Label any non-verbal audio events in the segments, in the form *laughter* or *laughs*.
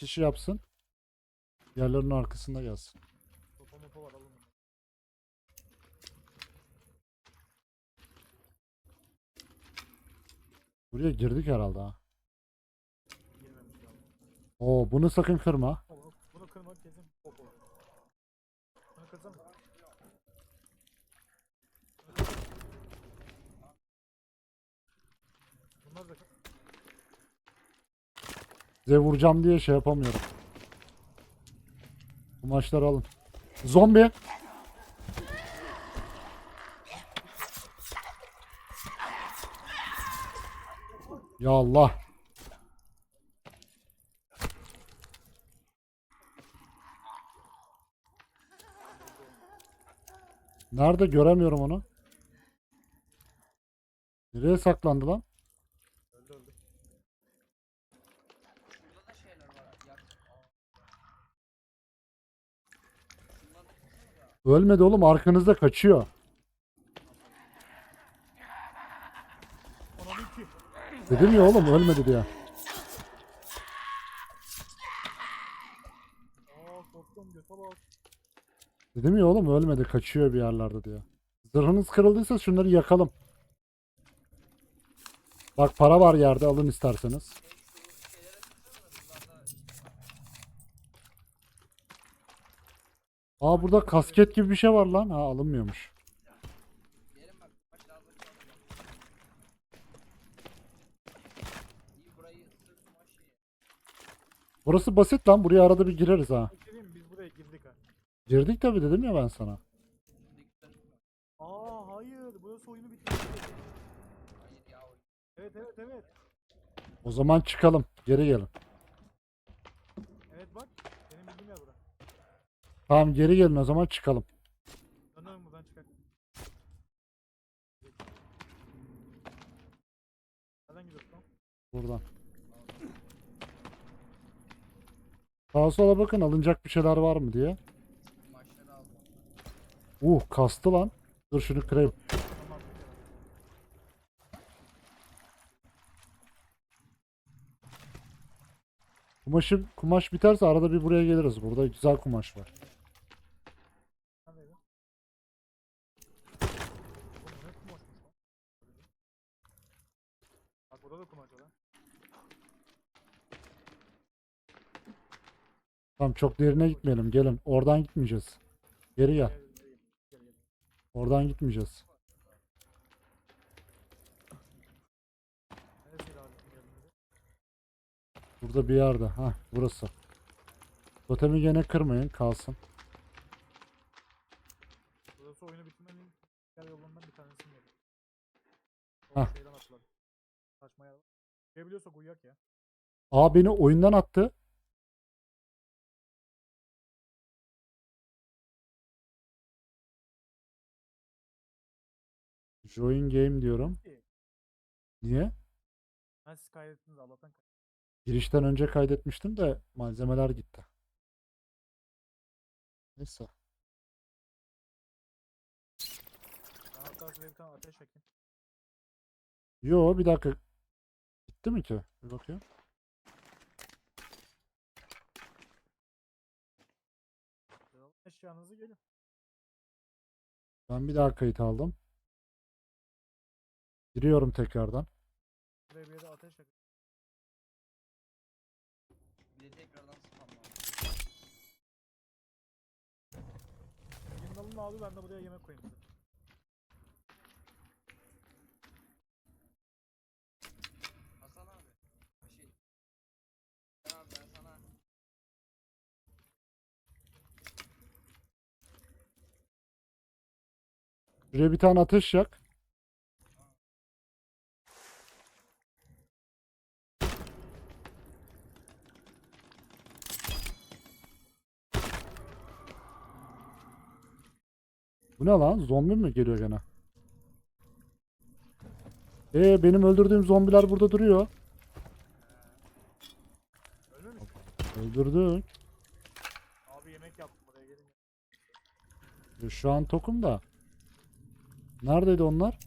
kişi yapsın. Yerlerin arkasında gelsin. Buraya girdik herhalde ha. Oo bunu sakın kırma. Bunu, bunu kesin bok olur. Bunu kırsana. Bunlar da Size vuracağım diye şey yapamıyorum. Bu maçları alın. Zombi. Ya Allah. Nerede göremiyorum onu. Nereye saklandı lan? öldü öldü. Şurada da şeyler var. Yak. Şundan da kırsana da. Ölmedi oğlum arkanızda kaçıyor. Dedim ya oğlum ölmedi diye. Dedim ya oğlum ölmedi kaçıyor bir yerlerde diye. Zırhınız kırıldıysa şunları yakalım. Bak para var yerde alın isterseniz. Aa burada kasket gibi bir şey var lan. Ha alınmıyormuş. Burası basit lan. Buraya arada bir gireriz ha. Şey biz buraya girdik ha. Girdik tabi dedim ya ben sana. Aa hayır burası oyunu bitirdi. Evet evet evet. O zaman çıkalım. Geri gelin. Evet bak benim bildiğim yer bura. Tamam geri gelin o zaman çıkalım. Dönüyorum buradan çıkar. Nereden gidiyorsun lan? Buradan. Sağa sola bakın alınacak bir şeyler var mı diye. Maçları aldım. Uh kastı lan. Dur şunu kırayım. Tamam. Kumaşı, kumaş biterse arada bir buraya geliriz. Burada güzel kumaş var. Neredeydi? Oğlum ne kumaşmış lan? Bak burada da kumaş var ha. Tamam çok derine gitmeyelim. Gelin. Oradan gitmeyeceğiz. Geri gel. Oradan gitmeyeceğiz. Burada bir yerde. Ha burası. Totemi gene kırmayın. Kalsın. Burası oyunu bitirmenin diğer yollarından bir tanesini yedim. Hah. Hah. Şeyden attılar. Saçma yer. Uyuyabiliyorsak uyuyak ya. Aa beni oyundan attı. Join game diyorum. Niye? Ha siz kaydettiniz Allah'tan Girişten önce kaydetmiştim de malzemeler gitti. Neyse. Ben hatta şuraya bir tane ateş yakayım. Yo bir dakika. Gitti mi ki? Bir bakayım. Eşyanızı gelin. Ben bir daha kayıt aldım. Giriyorum tekrardan. Ateş. Bir de alın abi ben de buraya yemek koyayım size. Hasan abi. Şey. Ben abi ben sana. Şuraya bir tane ateş yak. Bu ne lan? Zombi mi geliyor gene? Ee benim öldürdüğüm zombiler burada duruyor. Öldürdük. Abi yemek yaptım buraya gelin. E, Şu an tokum da. Neredeydi onlar?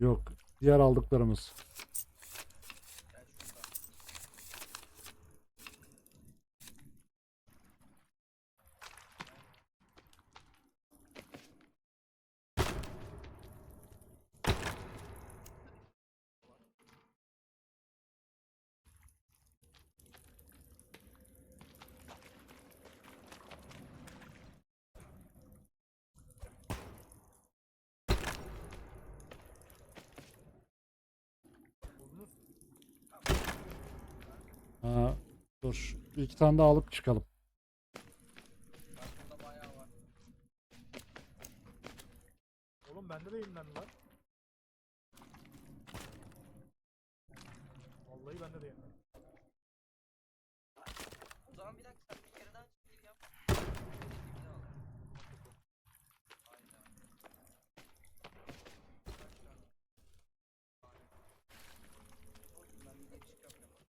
Yok. Diğer aldıklarımız. Gel şurada. Ha, dur. Bir iki tane daha alıp çıkalım. Burada bayağı var. Oğlum bende de yenilendi lan. Vallahi bende de yenilendi. O zaman bir dakika bir kere daha çekil yap.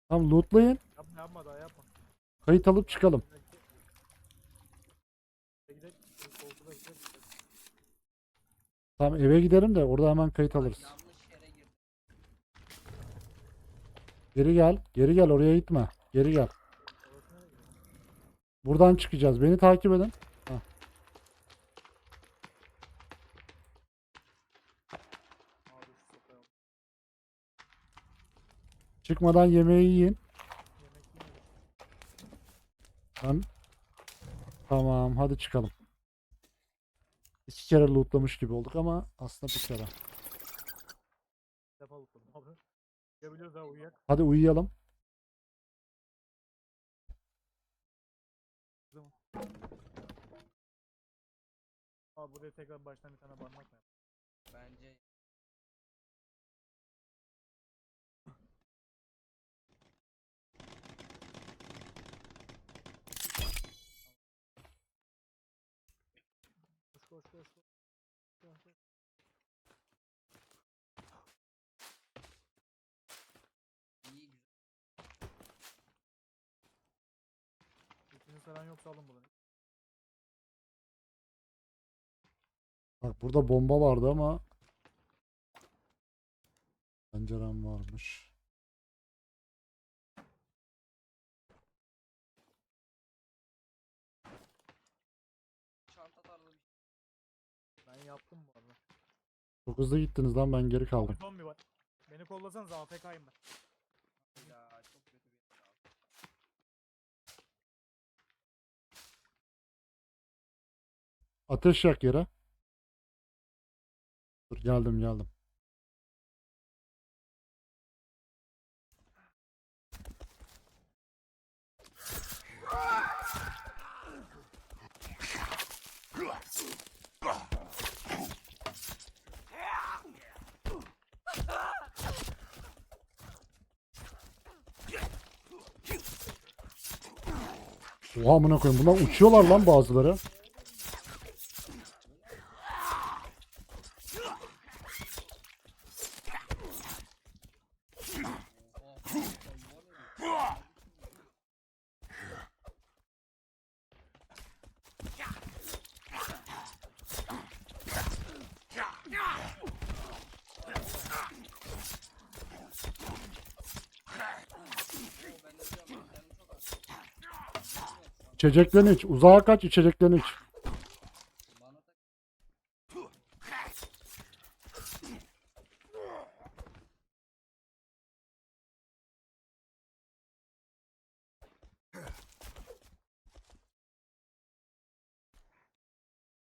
Tamam lootlayın. Yapma daha yapma. Kayıt alıp çıkalım. Tamam eve gidelim de orada hemen kayıt alırız. Geri gel. Geri gel oraya gitme. Geri gel. Buradan çıkacağız. Beni takip edin. Çıkmadan yemeği yiyin. Ben... Tamam hadi çıkalım. İki kere lootlamış gibi olduk ama aslında bir kere. Abi. Ha uyuyak. Hadi uyuyalım. Abi buraya tekrar baştan bir tane barınak mı? Bence Koş koş koş. koş. Koş, koş. iyi güzel. İçini saran yoksa alın bunu. Bak burada bomba vardı ama pencerem varmış. Yaptım bu arada. Çok hızlı gittiniz lan ben geri kaldım. zombi var. Beni kollasanız AFK'yim ben. Ya çok kötü bir yer ya. Ateş yak yere. Dur geldim geldim. Oha amına koyayım. Bunlar uçuyorlar lan bazıları. İçeceklerini iç. Uzağa kaç içeceklerini iç.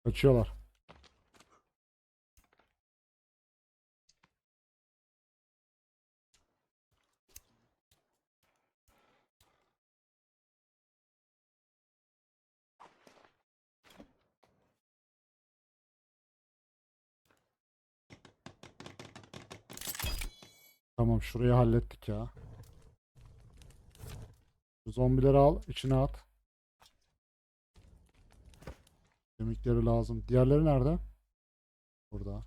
Kaçıyorlar. Tamam şurayı hallettik ya. Zombileri al, içine at. Kemikleri lazım. Diğerleri nerede? Burada.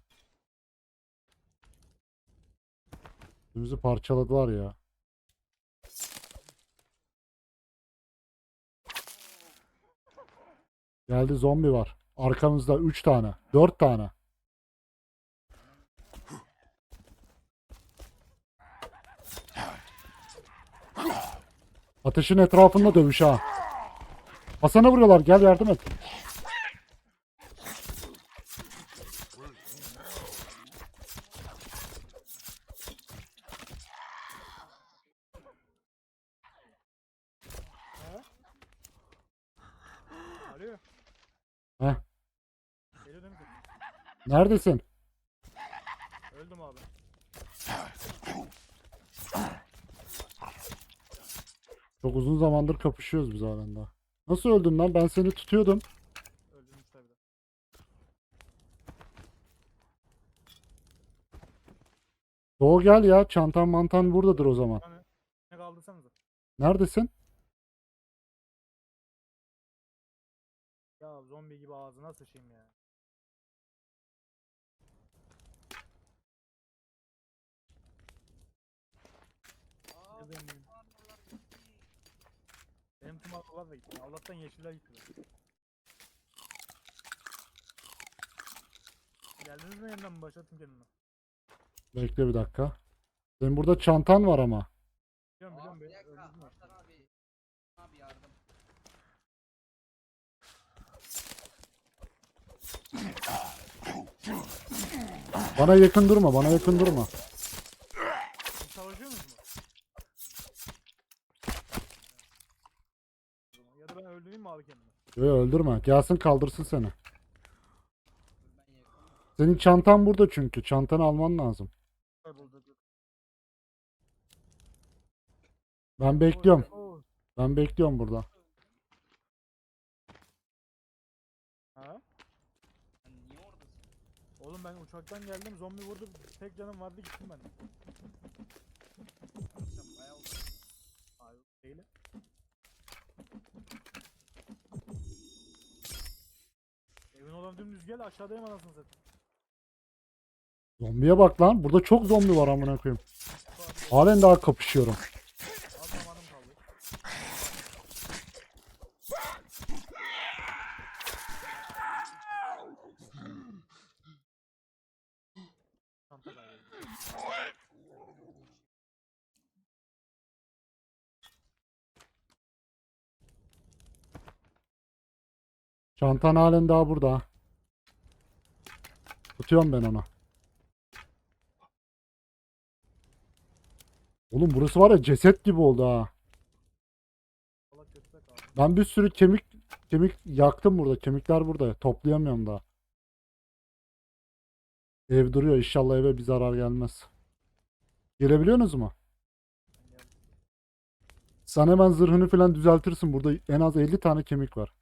Üstümüzü parçaladılar ya. Geldi zombi var. Arkamızda 3 tane. 4 tane. Ateşin etrafında dövüş ha. Hasan'a vuruyorlar. Gel yardım et. Neredesin? Öldüm abi. Çok uzun zamandır kapışıyoruz biz halen daha. Nasıl öldün lan? Ben seni tutuyordum. Öldüm de. Doğu gel ya. Çantan mantan buradadır o zaman. Hani ne kaldırsanıza. Neredesin? Ya zombi gibi ağzına sıçayım ya. Aa? Benim tüm arkalar da gitti. Allah'tan yeşiller gitti. Geldiniz mi yeniden mi başlattım kendimi? Bekle bir dakika. Senin burada çantan var ama. Biliyorum biliyorum bir dakika. Hasan abi. Abi yardım. Bana yakın durma. Bana yakın durma. Siz savaşıyor musunuz mu? Ya da ben öldüreyim mi abi kendimi? Yo, öldürme. Gelsin kaldırsın seni. Senin çantan burada çünkü. Çantanı alman lazım. Ben bekliyorum. Ben bekliyorum burada. Ha? Oğlum ben uçaktan geldim zombi vurdu tek canım vardı gittim ben. Sen bayağı uzak. Hayır değil. Olan dümdüz gel aşağıdayım anasını satayım. Zombiye bak lan. Burada çok zombi var amına koyayım. Halen daha kapışıyorum. Çantan halen daha burada. Tutuyorum ben onu. Oğlum burası var ya ceset gibi oldu ha. Ben bir sürü kemik kemik yaktım burada. Kemikler burada. Toplayamıyorum daha. Ev duruyor. İnşallah eve bir zarar gelmez. Gelebiliyorsunuz mu? Sen hemen zırhını falan düzeltirsin. Burada en az 50 tane kemik var.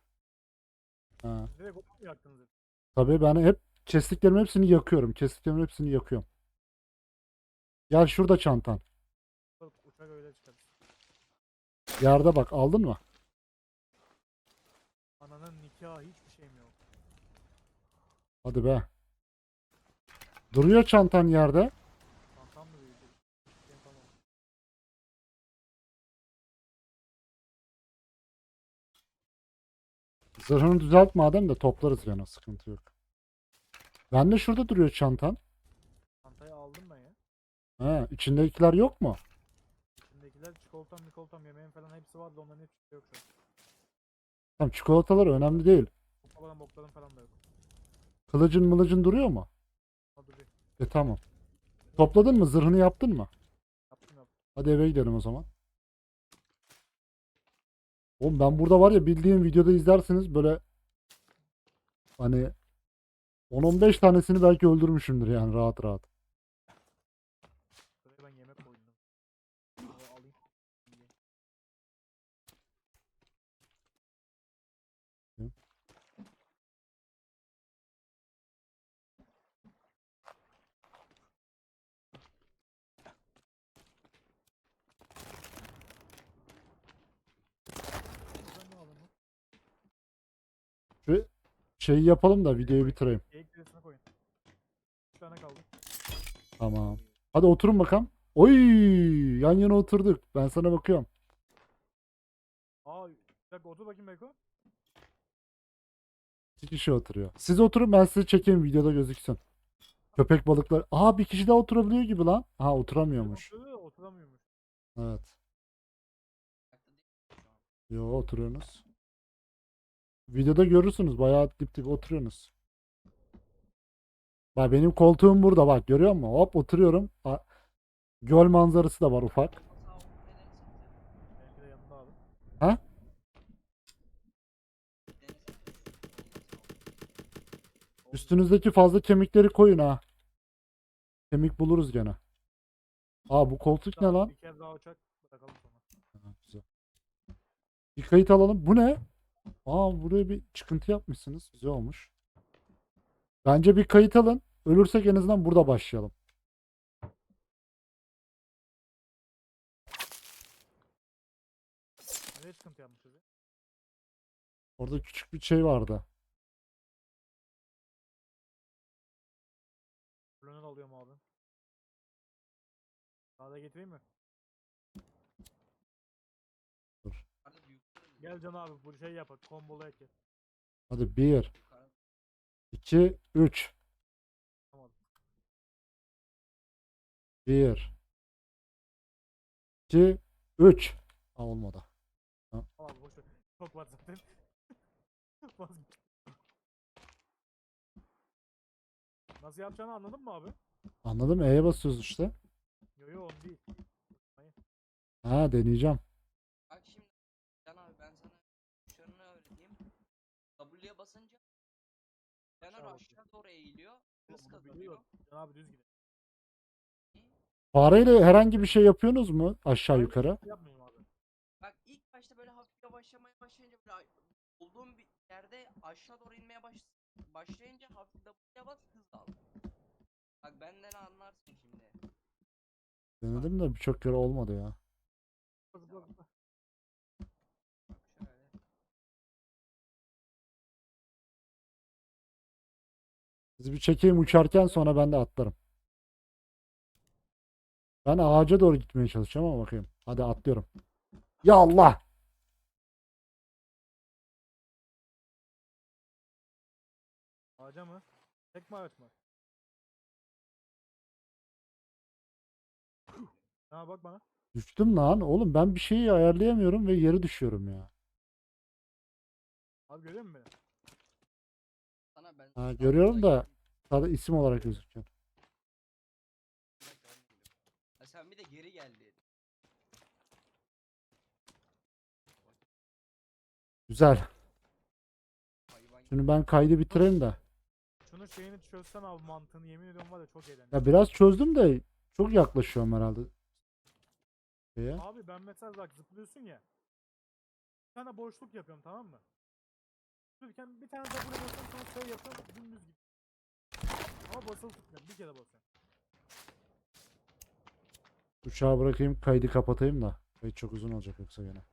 Ha. Direkt yaktınız? Tabii ben hep kestiklerim hepsini yakıyorum. Kestiklerim hepsini yakıyorum. Gel şurada çantan. Uçak öyle çıkarız. Yerde bak aldın mı? Ananın nikahı hiçbir şeyim yok. Hadi be. Duruyor çantan yerde. Çantam mı büyüdü? Tamam. Zırhını düzelt madem de toplarız gene sıkıntı yok. Ben de şurada duruyor çantan. Çantayı aldım ben ya. Ha, içindekiler yok mu? İçindekiler çikolatam mikolatam yemeğim falan hepsi vardı onların şey yok şu an. Tamam çikolatalar önemli değil. Kupalarım boklarım falan da yok. Kılıcın mılıcın duruyor mu? Hadi bir E tamam. Topladın mı? Zırhını yaptın mı? yaptım yaptım. Hadi eve gidelim o zaman. Oğlum ben burada var ya bildiğim videoda izlersiniz böyle hani 10-15 tanesini belki öldürmüşümdür yani rahat rahat. Buraya ben yemek koydum. Buraya alayım. yiyeyim. Hı. Buradan ne alayım lan? Şu şeyi yapalım da videoyu bitireyim. Geyik diresine koyun. 3 tane kaldı. Tamam. Hadi oturun bakalım. Oy yan yana oturduk. Ben sana bakıyorum. Aa bir dakika otur bakayım Beko. İki kişi oturuyor. Siz oturun ben sizi çekeyim videoda gözüksün. Köpek balıklar. Aa bir kişi daha oturabiliyor gibi lan. Ha oturamıyormuş. Oturuyor oturamıyormuş. Evet. Yo oturuyorsunuz. Videoda görürsünüz. Bayağı dip dip oturuyorsunuz. Bak benim koltuğum burada bak görüyor musun? Hop oturuyorum. Ha, göl manzarası da var ufak. Ha? Üstünüzdeki fazla kemikleri koyun ha. Kemik buluruz gene. Aa bu koltuk ne lan? Bir kere daha uçak bırakalım sonra. Ha, güzel. kayıt alalım. Bu ne? Aa buraya bir çıkıntı yapmışsınız. Güzel olmuş. Bence bir kayıt alın. Ölürsek en azından burada başlayalım. Nereye sıkıntı yapmışız ya? Orada küçük bir şey vardı. Kolonel alıyorum abi. Sağda getireyim mi? Arada yukarı Gel Can abi bu şey yapak. Kombolu eki. Hadi bir, iki, üç. Tamam. Bir, iki, üç. Aa, olmadı. Tamam abi boş ver. Çok var zaten. *laughs* Nasıl yapacağını anladın mı abi? Anladım. E'ye basıyoruz işte. Yo yo onu değil. Ha deneyeceğim. Bak şimdi Can abi ben sana tuşlarını öğreteyim. W'ye basınca Caner Aşağı aşağı doğru eğiliyor. Hız kazanıyor. abi düz gidelim. Fareyle herhangi bir şey yapıyorsunuz mu aşağı yukarı? Yapmıyorum abi. Bak ilk başta böyle hafif yavaşlamaya başlayınca böyle olduğum bir yerde aşağı doğru inmeye baş başlayınca hafif W'ye bas hız al. Bak benden anlarsın şimdi. Denedim de birçok kere olmadı ya. Sizi bir çekeyim uçarken sonra ben de atlarım. Ben ağaca doğru gitmeye çalışacağım ama bakayım. Hadi atlıyorum. Ya Allah! Ağaca mı? Tek mi ağaç mı? Ha bak bana. Düştüm lan. Oğlum ben bir şeyi ayarlayamıyorum ve yere düşüyorum ya. Abi görüyor musun beni? Sana ben Ha, görüyorum da. Sadece isim olarak gözüküyor. Ha, sen bir de geri geldin. Güzel. Hayvan gibi. Şimdi ben kaydı bitireyim de. Şunun şeyini çözsen abi mantığını yemin ediyorum var ya çok eğlenceli. Ya biraz çözdüm de çok yaklaşıyorum herhalde. Şeye. Abi ben mesela bak zıplıyorsun ya. Bir tane boşluk yapıyorum tamam mı? Zıplarken bir tane basıyorum sonra şey yapıyorum dümdüz gidiyor. Ama basılı tutmuyorum bir kere basıyorum. Uçağı bırakayım kaydı kapatayım da. Kayıt çok uzun olacak yoksa gene.